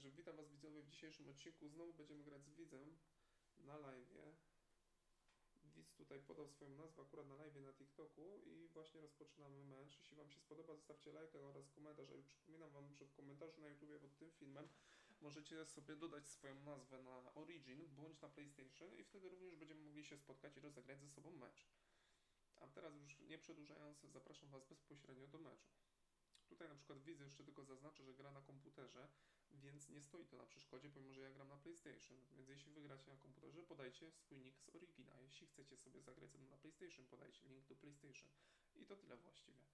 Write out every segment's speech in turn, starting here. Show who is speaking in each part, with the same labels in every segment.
Speaker 1: Także witam Was widzowie w dzisiejszym odcinku. Znowu będziemy grać z widzem na live. Widz tutaj podał swoją nazwę akurat na live na TikToku i właśnie rozpoczynamy mecz. Jeśli Wam się spodoba, zostawcie lajka oraz komentarz. I przypominam Wam, że w komentarzu na YouTube pod tym filmem możecie sobie dodać swoją nazwę na Origin bądź na PlayStation i wtedy również będziemy mogli się spotkać i rozegrać ze sobą mecz. A teraz już nie przedłużając, zapraszam Was bezpośrednio do meczu. Tutaj na przykład widzę jeszcze tylko zaznaczę, że gra na komputerze, więc nie stoi to na przeszkodzie, pomimo że ja gram na PlayStation. Więc jeśli wygracie na komputerze, podajcie swój nick z Origina. Jeśli chcecie sobie zagrać na PlayStation, podajcie link do PlayStation. I to tyle właściwie.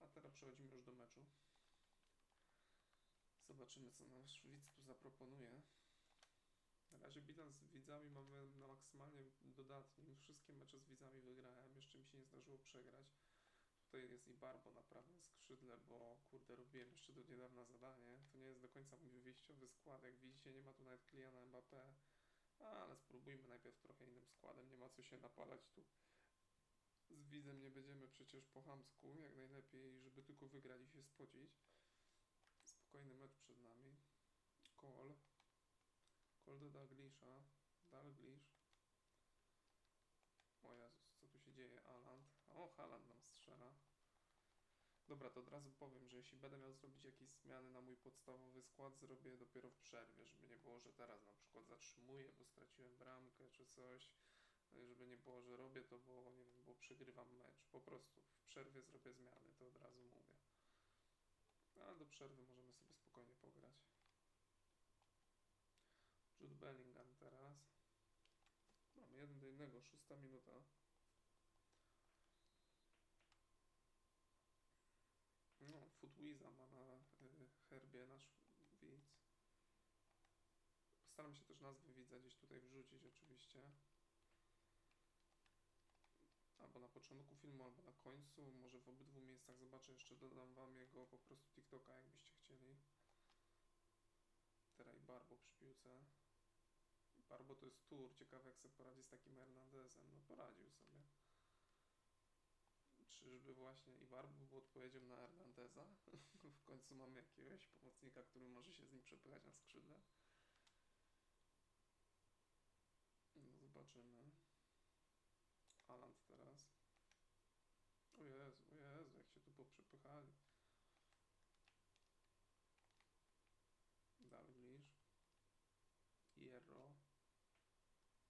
Speaker 1: A teraz przechodzimy już do meczu. Zobaczymy, co nasz widz tu zaproponuje. Na razie bilans z widzami mamy na maksymalnie dodatnim. Wszystkie mecze z widzami wygrałem, jeszcze mi się nie zdarzyło przegrać. Tutaj jest i Barbo na prawym skrzydle, bo kurde robiłem jeszcze do niedawna zadanie. To nie jest do końca mój wyjściowy skład. Jak widzicie, nie ma tu nawet Kyliana Mbappé. Ale spróbujmy najpierw trochę innym składem. Nie ma co się napalać tu. Z widzem nie będziemy przecież po chamsku. Jak najlepiej, żeby tylko wygrać i się spocić. Spokojny mecz przed nami. Call. Call do Dalglisza. Dalglish. O Jezus, co tu się dzieje? Aland. O, Haaland nam. Dobra, to od razu powiem, że jeśli będę miał zrobić jakieś zmiany na mój podstawowy skład, zrobię dopiero w przerwie, żeby nie było, że teraz na przykład zatrzymuję, bo straciłem bramkę czy coś. No Żeby nie było, że robię to, bo nie wiem, bo przegrywam mecz. Po prostu w przerwie zrobię zmiany, to od razu mówię. Ale do przerwy możemy sobie spokojnie pograć. Jude Bellingham teraz. Mamy jeden do jednego, szósta minuta. Footwiza ma na y, herbie nasz widz. Postaram się też nazwę widza gdzieś tutaj wrzucić oczywiście. Albo na początku filmu, albo na końcu. Może w obydwu miejscach zobaczę jeszcze, dodam wam jego po prostu TikToka, jakbyście chcieli. Teraz Barbo przy piłce. Barbo to jest tour, ciekawe jak sobie poradzi z takim Hernandezem. No poradził sobie. Czyżby właśnie i Barbo był odpowiedzią na Hernandeza? w końcu mamy jakiegoś pomocnika, który może się z nim przepychać na skrzydle. No zobaczymy. Aland teraz. O Jezu, o Jezu, jak się tu poprzepychali. Dalglish. Hierro.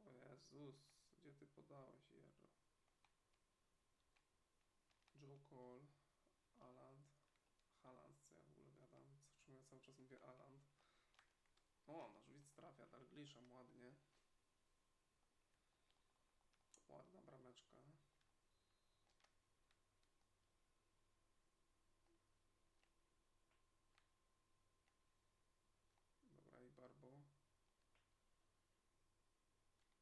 Speaker 1: O Jezus, gdzie ty podałeś Hierro? Cole, Aland, Haaland, co ja w ogóle gadam, co czemu ja cały czas mówię Aland. O, nasz widz trafia Dalglisza ładnie. Ładna brameczka. Dobra i Barbo.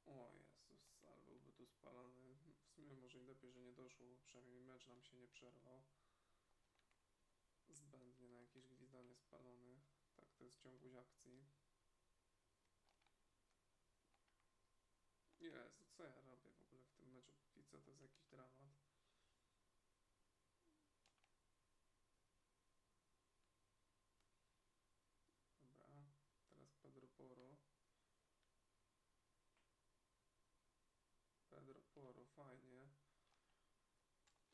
Speaker 1: O Jezus, ale byłby tu spalony. W sumie może i lepiej, że nie doszło, przynajmniej mecz nam się nie przerwał. Zbędnie na jakieś gwizdanie spalony. Tak, to jest ciągłość akcji. Jezu, co ja robię w ogóle w tym meczu póki co, to jest jakiś dramat. Dobra, teraz Pedro Poro. Pedro Poro, fajnie.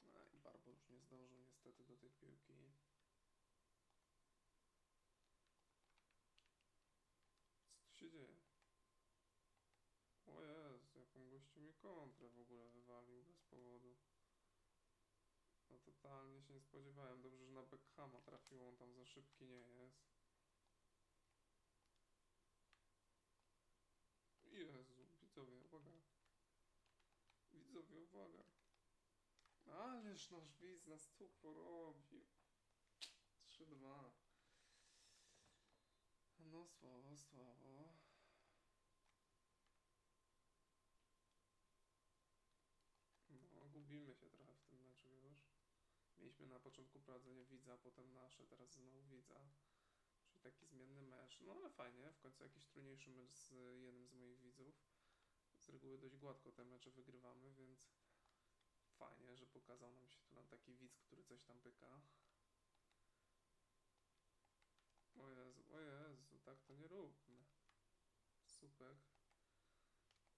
Speaker 1: A, I Barbo już nie zdążył niestety do tej piłki. Co tu się dzieje? O Jezu, jaką gościu mi kontrę w ogóle wywalił bez powodu. No totalnie się nie spodziewałem. Dobrze, że na Beckhama trafiło, on tam za szybki nie jest. Jezu, widzowie, uwaga. Widzowie, uwaga. Ależ nasz widz nas tu porobił. 3-2. No słabo, słabo. No, gubimy się trochę w tym meczu już. Mieliśmy na początku prowadzenie widza, potem nasze, teraz znowu widza. Czyli taki zmienny mecz. No ale fajnie, w końcu jakiś trudniejszy mecz z jednym z moich widzów. Z reguły dość gładko te mecze wygrywamy, więc fajnie, że pokazał nam się tu nam taki widz, który coś tam pyka. O Jezu, o Jezu, tak to nie słupek.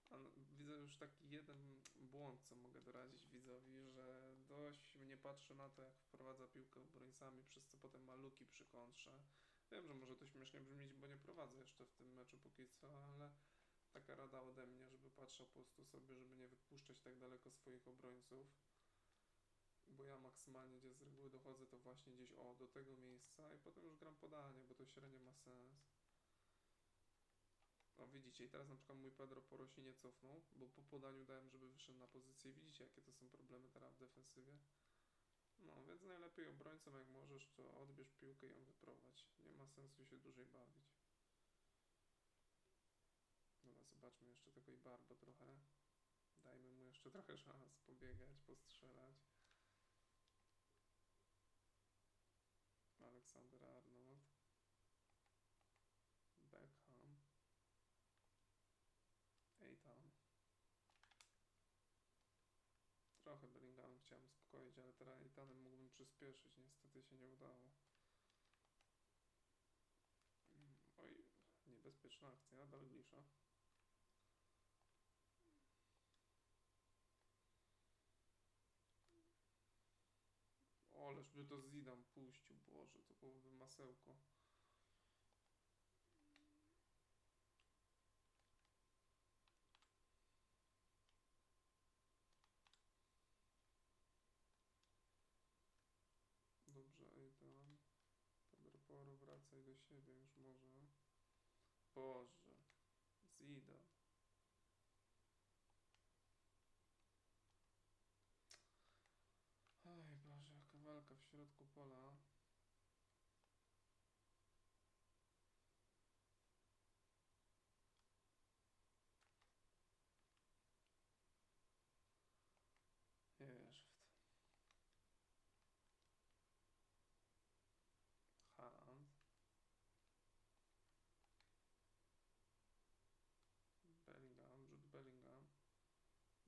Speaker 1: A no, widzę już taki jeden błąd, co mogę doradzić widzowi, że dość mnie patrzy na to, jak wprowadza piłkę obrońcami, przez co potem ma luki przy kontrze. Wiem, że może to śmiesznie brzmieć, bo nie prowadzę jeszcze w tym meczu póki co, ale taka rada ode mnie, żeby patrzał po prostu sobie, żeby nie wypuszczać tak daleko swoich obrońców. Bo ja maksymalnie gdzie z reguły dochodzę, to właśnie gdzieś o do tego miejsca i potem już gram podanie, bo to średnio ma sens. O widzicie, i teraz na przykład mój Pedro Poro się nie cofnął, bo po podaniu dałem, żeby wyszedł na pozycję. Widzicie, jakie to są problemy teraz w defensywie? No, więc najlepiej obrońcom jak możesz, to odbierz piłkę i ją wyprowadź. Nie ma sensu się dłużej bawić. Zobaczmy jeszcze tego Ibarbo trochę. Dajmy mu jeszcze trochę szans pobiegać, postrzelać. Aleksander Arnold. Beckham. Eitan. Trochę Bellinghamem chciałem uspokoić, ale teraz Eitanem mógłbym przyspieszyć. Niestety się nie udało. Mm, Oj, niebezpieczna akcja, Dalglisza. Oleż by to Zidane puścił, Boże, to byłoby masełko. Dobrze, tam. Pedro Poro, wracaj do siebie już może. Boże. Zidane. Oj Boże, jaka walka w środku pola. To. Haaland. Bellingham, rzut Bellingham.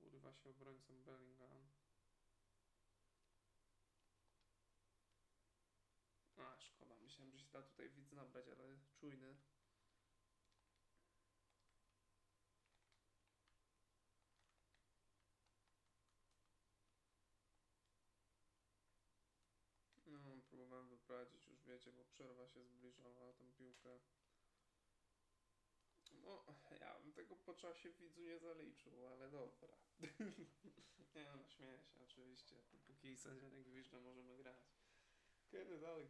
Speaker 1: Urywa się obrońcą Bellingham. A, da tutaj widz nabrać, ale czujny. No, próbowałem wyprowadzić, już wiecie, bo przerwa się zbliżała, tą piłkę. No, ja bym tego po czasie widzu nie zaliczył, ale dobra. nie no, śmieję się oczywiście. Póki sędzia nie gwizdże, możemy grać. Kiedy. No i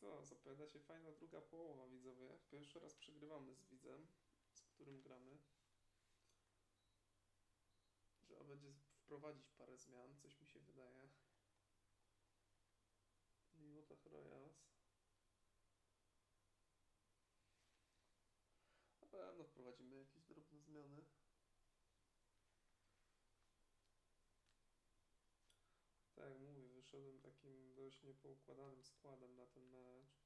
Speaker 1: co, zapowiada się fajna druga połowa, widzowie. Pierwszy raz przegrywamy z widzem, z którym gramy. Trzeba będzie wprowadzić parę zmian, coś mi się wydaje. Minutach Royals. Na pewno wprowadzimy jakieś drobne zmiany. Tak jak mówię, wyszedłem takim dość niepoukładanym składem na ten mecz.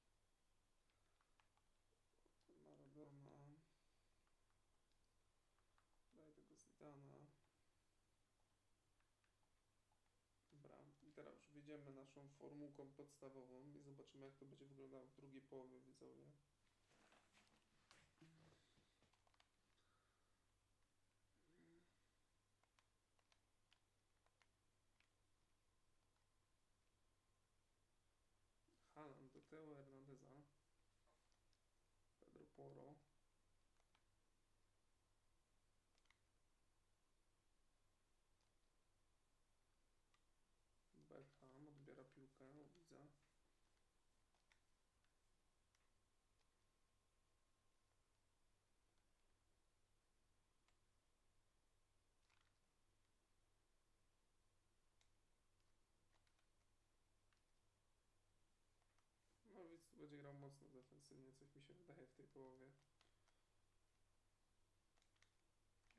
Speaker 1: Maradona. Daj tego Zidana. Dobra, i teraz już wyjdziemy naszą formułką podstawową i zobaczymy jak to będzie wyglądało w drugiej połowie widzowie. Haaland do Teo Hernandeza. Pedro Poro. Beckham odbiera piłkę, widzę. No więc tu będzie grał mocno defensywnie, coś mi się wydaje w tej połowie.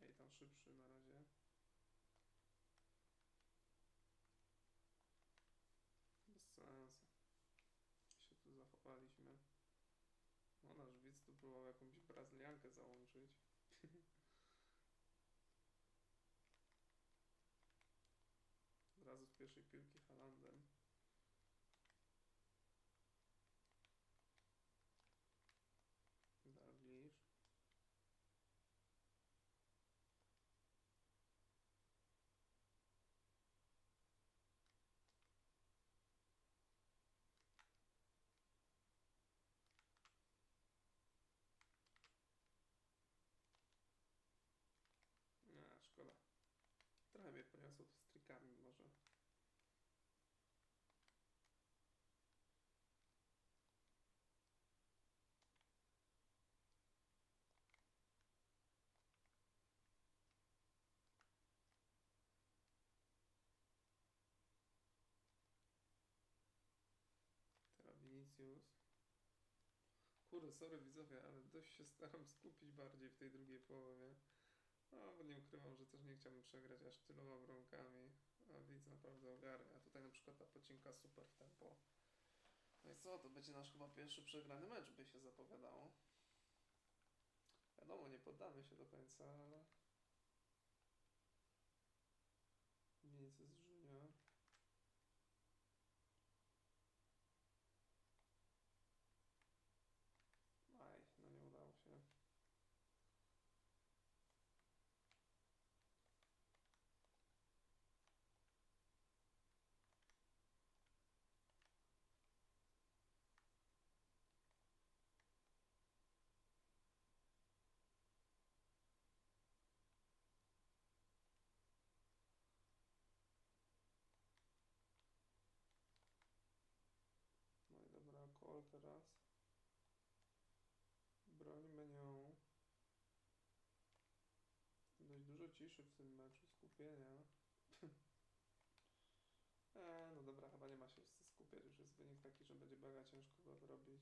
Speaker 1: Ej, tam szybszy na razie. Bez sensu. Się tu zachowaliśmy. No nasz widz tu próbował jakąś brazyliankę załączyć. Od razu z pierwszej piłki Halandem. Bramkami może. Teraz Vinicius. Kurde, sorry widzowie, ale dość się staram skupić bardziej w tej drugiej połowie. No, bo nie ukrywam, że też nie chciałbym przegrać aż tyloma bramkami. A widz naprawdę ogarnia. A tutaj na przykład ta pocinka super w tempo. No i co, to będzie nasz chyba pierwszy przegrany mecz, by się zapowiadało. Wiadomo, nie poddamy się do końca, ale... Vinicius Junior. Aj, no nie udało się. No i dobra, call teraz. Brońmy nią. Dość dużo ciszy w tym meczu, skupienia. eee, no dobra, chyba nie ma się skupiać, już jest wynik taki, że będzie mega ciężko go odrobić.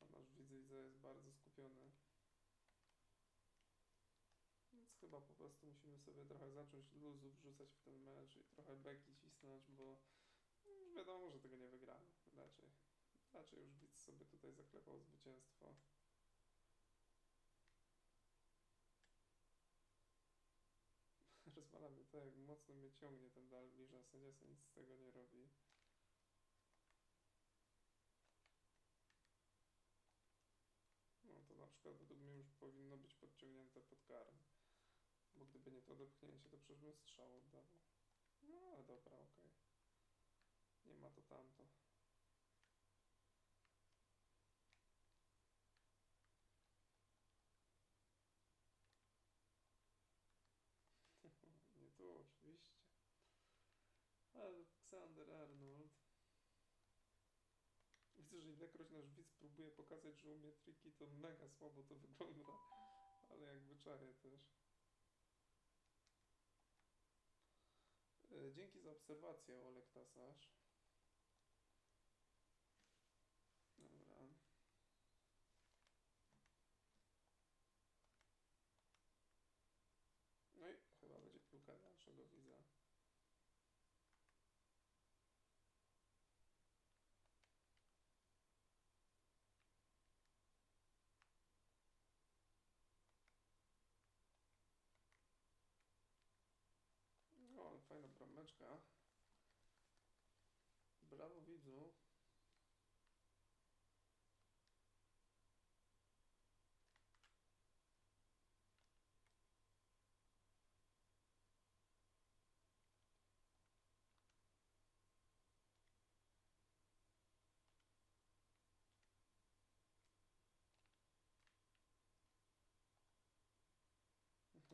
Speaker 1: A nasz widz widzę jest bardzo skupiony. Więc chyba po prostu musimy sobie trochę zacząć luzu wrzucać w ten mecz i trochę beki cisnąć, bo wiadomo, że tego nie wygramy. Raczej. Raczej już widz sobie tutaj zaklepał zwycięstwo. Jak mocno mnie ciągnie ten Dalbi, że sędzia sobie nic z tego nie robi. No to na przykład według mnie już powinno być podciągnięte pod karę. Bo gdyby nie to dopchnięcie, to przecież bym strzał oddawał. No ale dobra, okej. Nie ma to tamto. Nie tu, oczywiście. Aleksander Arnold. Widzę, że ilekroć nasz widz próbuje pokazać, że umie triki, to mega słabo to wygląda. Ale jakby czaję też. E, Dzięki za obserwację, Olek Tasarz. Dobra. No i chyba będzie piłka naszego widza. No, ale brameczka. Brawo widzu.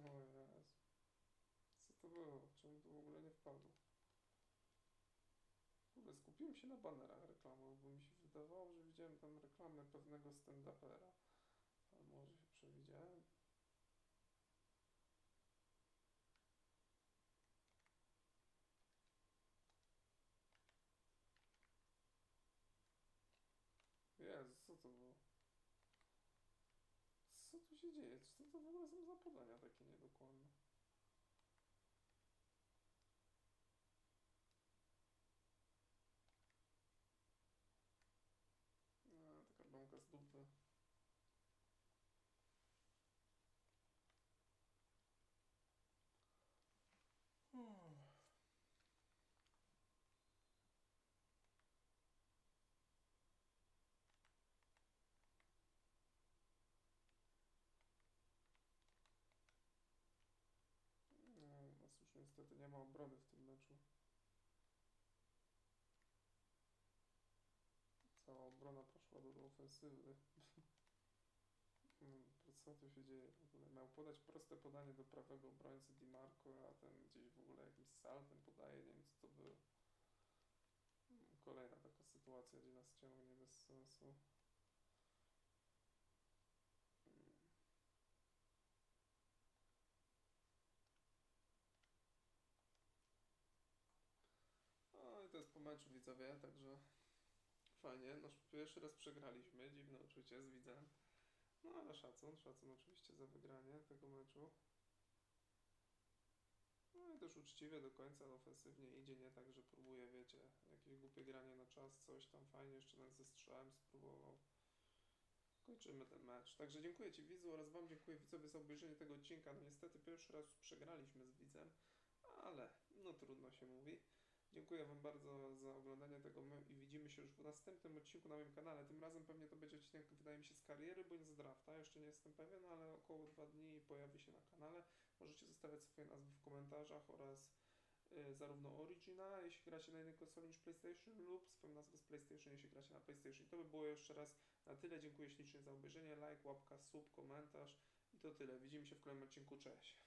Speaker 1: O. Co to było? Wpadło? Kurde, skupiłem się na banerach reklamowych, bo mi się wydawało, że widziałem tam reklamę pewnego stand-upera. Ale może się przewidziałem? Jezu, co to było? Co tu się dzieje? Co to w ogóle są za podania takie niedokładne? A, taka bramka z dupy. Hmm. No, u nas już niestety nie ma obrony w tym meczu. Cała obrona poszła do ofensywy. Mm, co tu się dzieje w ogóle? Miał podać proste podanie do prawego obrońcy Di Marco, a ten gdzieś w ogóle jakimś saltem podaje, nie wiem co to było. Mm, Kolejna taka sytuacja, gdzie nas ciągnie bez sensu. Mm. No i to jest po meczu widzowie, także fajnie. Nasz pierwszy raz przegraliśmy, dziwne uczucie z widzem. No ale szacun, szacun oczywiście za wygranie tego meczu. No i też uczciwie do końca ofensywnie idzie, nie tak, że próbuje, wiecie, jakieś głupie granie na czas, coś tam fajnie, jeszcze nawet ze strzałem spróbował. Kończymy ten mecz. Także dziękuję Ci widzu oraz Wam dziękuję widzowie za obejrzenie tego odcinka. No niestety pierwszy raz przegraliśmy z widzem, ale no trudno się mówi. Dziękuję Wam bardzo za oglądanie tego i widzimy się już w następnym odcinku na moim kanale. Tym razem pewnie to będzie odcinek, wydaje mi się, z kariery bądź z drafta. Jeszcze nie jestem pewien, ale około dwa dni pojawi się na kanale. Możecie zostawiać swoje nazwy w komentarzach oraz y, zarówno Origina, jeśli gracie na innej konsoli niż PlayStation lub swoją nazwę z PlayStation, jeśli gracie na PlayStation. I to by było jeszcze raz na tyle. Dziękuję ślicznie za obejrzenie. Like, łapka, sub, komentarz i to tyle. Widzimy się w kolejnym odcinku. Cześć!